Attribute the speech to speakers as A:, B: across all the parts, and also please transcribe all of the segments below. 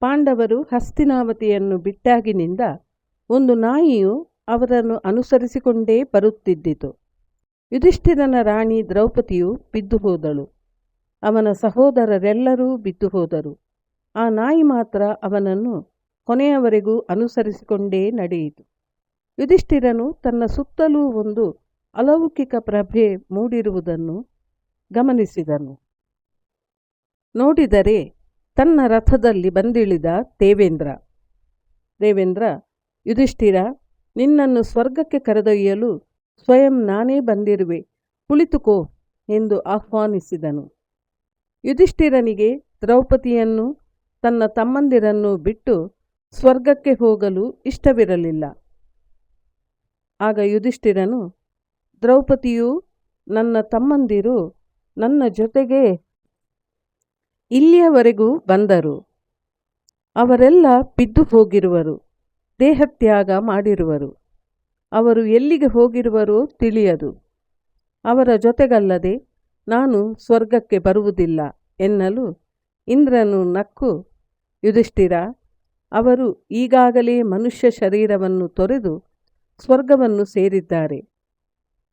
A: ಪಾಂಡವರು ಹಸ್ತಿನಾವತಿಯನ್ನು ಬಿಟ್ಟಾಗಿನಿಂದ ಒಂದು ನಾಯಿಯು ಅವರನ್ನು ಅನುಸರಿಸಿಕೊಂಡೇ ಬರುತ್ತಿದ್ದಿತು. ಯುಧಿಷ್ಠಿರನ ರಾಣಿ ದ್ರೌಪದಿಯು ಬಿದ್ದು ಹೋದಳು. ಅವನ ಸಹೋದರರೆಲ್ಲರೂ ಬಿದ್ದು ಹೋದರು. ಆ ನಾಯಿ ಮಾತ್ರ ಅವನನ್ನು ಕೊನೆಯವರೆಗೂ ಅನುಸರಿಸಿಕೊಂಡೇ ನಡೆಯಿತು. ಯುಧಿಷ್ಠಿರನು ತನ್ನ ಸುತ್ತಲೂ ಒಂದು ಅಲೌಕಿಕ ಪ್ರಭೆ ಮೂಡಿರುವುದನ್ನು ಗಮನಿಸಿದನು. ನೋಡಿದರೆ ತನ್ನ ರಥದಲ್ಲಿ ಬಂದಿಳಿದ ದೇವೇಂದ್ರ ದೇವೇಂದ್ರ, ಯುಧಿಷ್ಠಿರ, ನಿನ್ನನ್ನು ಸ್ವರ್ಗಕ್ಕೆ ಕರೆದೊಯ್ಯಲು ಸ್ವಯಂ ನಾನೇ ಬಂದಿರುವೆ, ಕುಳಿತುಕೋ ಎಂದು ಆಹ್ವಾನಿಸಿದನು. ಯುಧಿಷ್ಠಿರನಿಗೆ ದ್ರೌಪದಿಯನ್ನು, ತನ್ನ ತಮ್ಮಂದಿರನ್ನು ಬಿಟ್ಟು ಸ್ವರ್ಗಕ್ಕೆ ಹೋಗಲು ಇಷ್ಟವಿರಲಿಲ್ಲ. ಆಗ ಯುಧಿಷ್ಠಿರನು, ದ್ರೌಪದಿಯು, ನನ್ನ ತಮ್ಮಂದಿರು, ನನ್ನ ಜೊತೆಗೆ ಇಲ್ಲಿಯವರೆಗೂ ಬಂದರು. ಅವರೆಲ್ಲ ಬಿದ್ದು ಹೋಗಿರುವರು, ದೇಹತ್ಯಾಗ ಮಾಡಿರುವರು. ಅವರು ಎಲ್ಲಿಗೆ ಹೋಗಿರುವರೋ ತಿಳಿಯದು. ಅವರ ಜೊತೆಗಲ್ಲದೆ ನಾನು ಸ್ವರ್ಗಕ್ಕೆ ಬರುವುದಿಲ್ಲ ಎನ್ನಲು ಇಂದ್ರನು ನಕ್ಕು, ಯುಧಿಷ್ಠಿರ, ಅವರು ಈಗಾಗಲೇ ಮನುಷ್ಯ ಶರೀರವನ್ನು ತೊರೆದು ಸ್ವರ್ಗವನ್ನು ಸೇರಿದ್ದಾರೆ.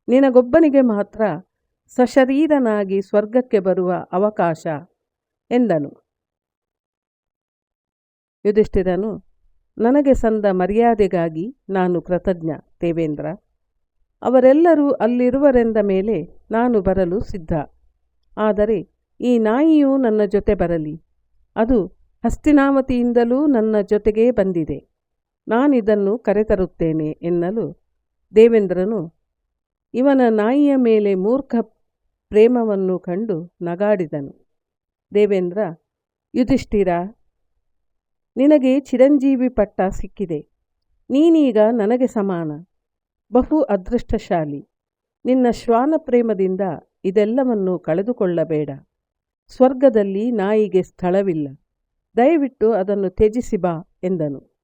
A: ನಿನಗೊಬ್ಬನಿಗೆ ಮಾತ್ರ ಸಶರೀರನಾಗಿ ಸ್ವರ್ಗಕ್ಕೆ ಬರುವ ಅವಕಾಶ ಎಂದನು. ಯುಧಿಷ್ಠಿರನು, ನನಗೆ ಸಂದ ಮರ್ಯಾದೆಗಾಗಿ ನಾನು ಕೃತಜ್ಞ, ದೇವೇಂದ್ರ. ಅವರೆಲ್ಲರೂ ಅಲ್ಲಿರುವರೆಂದ ಮೇಲೆ ನಾನು ಬರಲು ಸಿದ್ಧ. ಆದರೆ ಈ ನಾಯಿಯು ನನ್ನ ಜೊತೆ ಬರಲಿ. ಅದು ಹಸ್ತಿನಾಮತಿಯಿಂದಲೂ ನನ್ನ ಜೊತೆಗೇ ಬಂದಿದೆ. ನಾನಿದನ್ನು ಕರೆತರುತ್ತೇನೆ ಎನ್ನಲು ದೇವೇಂದ್ರನು ಇವನ ನಾಯಿಯ ಮೇಲೆ ಮೂರ್ಖ ಪ್ರೇಮವನ್ನು ಕಂಡು ನಗಾಡಿದನು. ದೇವೇಂದ್ರ, ಯುಧಿಷ್ಠಿರ, ನಿನಗೆ ಚಿರಂಜೀವಿ ಪಟ್ಟ ಸಿಕ್ಕಿದೆ. ನೀನೀಗ ನನಗೆ ಸಮಾನ. ಬಹು ಅದೃಷ್ಟಶಾಲಿ. ನಿನ್ನ ಶ್ವಾನ ಪ್ರೇಮದಿಂದ ಇದೆಲ್ಲವನ್ನು ಕಳೆದುಕೊಳ್ಳಬೇಡ. ಸ್ವರ್ಗದಲ್ಲಿ ನಾಯಿಗೆ ಸ್ಥಳವಿಲ್ಲ. ದಯವಿಟ್ಟು ಅದನ್ನು ತ್ಯಜಿಸಿ ಬಾ ಎಂದನು.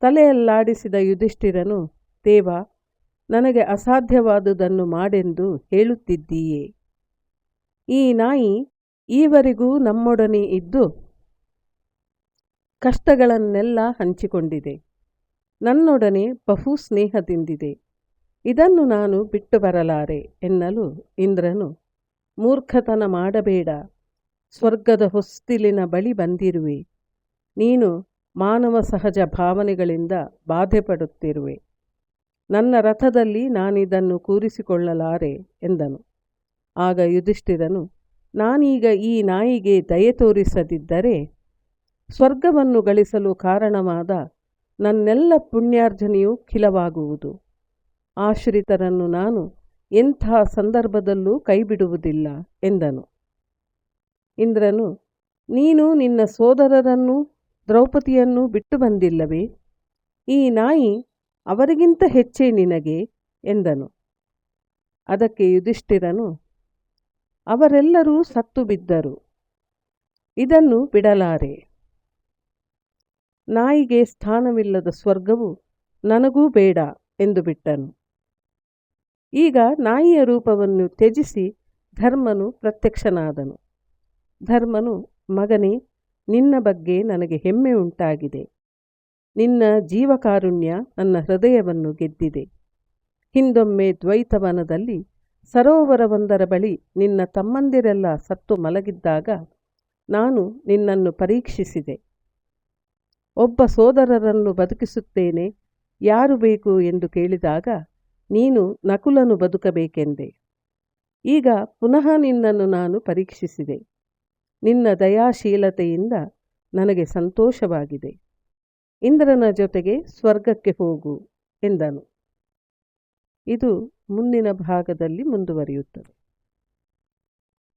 A: ತಲೆಯಲ್ಲಾಡಿಸಿದ ಯುಧಿಷ್ಠಿರನು, ದೇವ, ನನಗೆ ಅಸಾಧ್ಯವಾದುದನ್ನು ಮಾಡೆಂದು ಹೇಳುತ್ತಿದ್ದೀಯೇ. ಈ ನಾಯಿ ಈವರೆಗೂ ನಮ್ಮೊಡನೆ ಇದ್ದು ಕಷ್ಟಗಳನ್ನೆಲ್ಲ ಹಂಚಿಕೊಂಡಿದೆ. ನನ್ನೊಡನೆ ಬಹು ಸ್ನೇಹದಿಂದಿದೆ. ಇದನ್ನು ನಾನು ಬಿಟ್ಟು ಬರಲಾರೆ ಎನ್ನಲು ಇಂದ್ರನು ಮೂರ್ಖತನ ಮಾಡಬೇಡ. ಸ್ವರ್ಗದ ಹೊಸ್ತಿಲಿನ ಬಳಿ ಬಂದಿರುವೆ. ನೀನು ಮಾನವ ಸಹಜ ಭಾವನೆಗಳಿಂದ ಬಾಧೆ ಪಡುತ್ತಿರುವೆ ನನ್ನ ರಥದಲ್ಲಿ ನಾನಿದನ್ನು ಕೂರಿಸಿಕೊಳ್ಳಲಾರೆ ಎಂದನು. ಆಗ ಯುಧಿಷ್ಠಿರನು ನಾನೀಗ ಈ ನಾಯಿಗೆ ದಯೆ ತೋರಿಸದಿದ್ದರೆ ಸ್ವರ್ಗವನ್ನು ಗಳಿಸಲು ಕಾರಣವಾದ ನನ್ನೆಲ್ಲ ಪುಣ್ಯಾರ್ಜನೆಯು ಖಿಲವಾಗುವುದು. ಆಶ್ರಿತರನ್ನು ನಾನು ಎಂಥ ಸಂದರ್ಭದಲ್ಲೂ ಕೈಬಿಡುವುದಿಲ್ಲ ಎಂದನು. ಇಂದ್ರನು, ನೀನು ನಿನ್ನ ಸೋದರರನ್ನು ದ್ರೌಪದಿಯನ್ನು ಬಿಟ್ಟು ಬಂದಿಲ್ಲವೇ? ಈ ನಾಯಿ ಅವರಿಗಿಂತ ಹೆಚ್ಚೇ ನಿನಗೆ ಎಂದನು. ಅದಕ್ಕೆ ಯುಧಿಷ್ಠಿರನು ಅವರೆಲ್ಲರೂ ಸತ್ತು ಬಿದ್ದರು. ಇದನ್ನು ಬಿಡಲಾರೆ. ನಾಯಿಗೆ ಸ್ಥಾನವಿಲ್ಲದ ಸ್ವರ್ಗವು ನನಗೂ ಬೇಡ ಎಂದು ಬಿಟ್ಟನು. ಈಗ ನಾಯಿಯ ರೂಪವನ್ನು ತ್ಯಜಿಸಿ ಧರ್ಮನು ಪ್ರತ್ಯಕ್ಷನಾದನು. ಧರ್ಮನು, ಮಗನೇ, ನಿನ್ನ ಬಗ್ಗೆ ನನಗೆ ಹೆಮ್ಮೆ ಉಂಟಾಗಿದೆ. ನಿನ್ನ ಜೀವಕಾರುಣ್ಯ ನನ್ನ ಹೃದಯವನ್ನು ಗೆದ್ದಿದೆ. ಹಿಂದೊಮ್ಮೆ ದ್ವೈತವನದಲ್ಲಿ ಸರೋವರವೊಂದರ ಬಳಿ ನಿನ್ನ ತಮ್ಮಂದಿರೆಲ್ಲ ಸತ್ತು ಮಲಗಿದ್ದಾಗ ನಾನು ನಿನ್ನನ್ನು ಪರೀಕ್ಷಿಸಿದೆ. ಒಬ್ಬ ಸೋದರರನ್ನು ಬದುಕಿಸುತ್ತೇನೆ, ಯಾರು ಬೇಕು ಎಂದು ಕೇಳಿದಾಗ ನೀನು ನಕುಲನು ಬದುಕಬೇಕೆಂದೆ. ಈಗ ಪುನಃ ನಿನ್ನನ್ನು ನಾನು ಪರೀಕ್ಷಿಸಿದೆ. ನಿನ್ನ ದಯಾಶೀಲತೆಯಿಂದ ನನಗೆ ಸಂತೋಷವಾಗಿದೆ. ಇಂದ್ರನ ಜೊತೆಗೆ ಸ್ವರ್ಗಕ್ಕೆ ಹೋಗು ಎಂದನು. ಇದು ಮುಂದಿನ ಭಾಗದಲ್ಲಿ ಮುಂದುವರಿಯುತ್ತದೆ.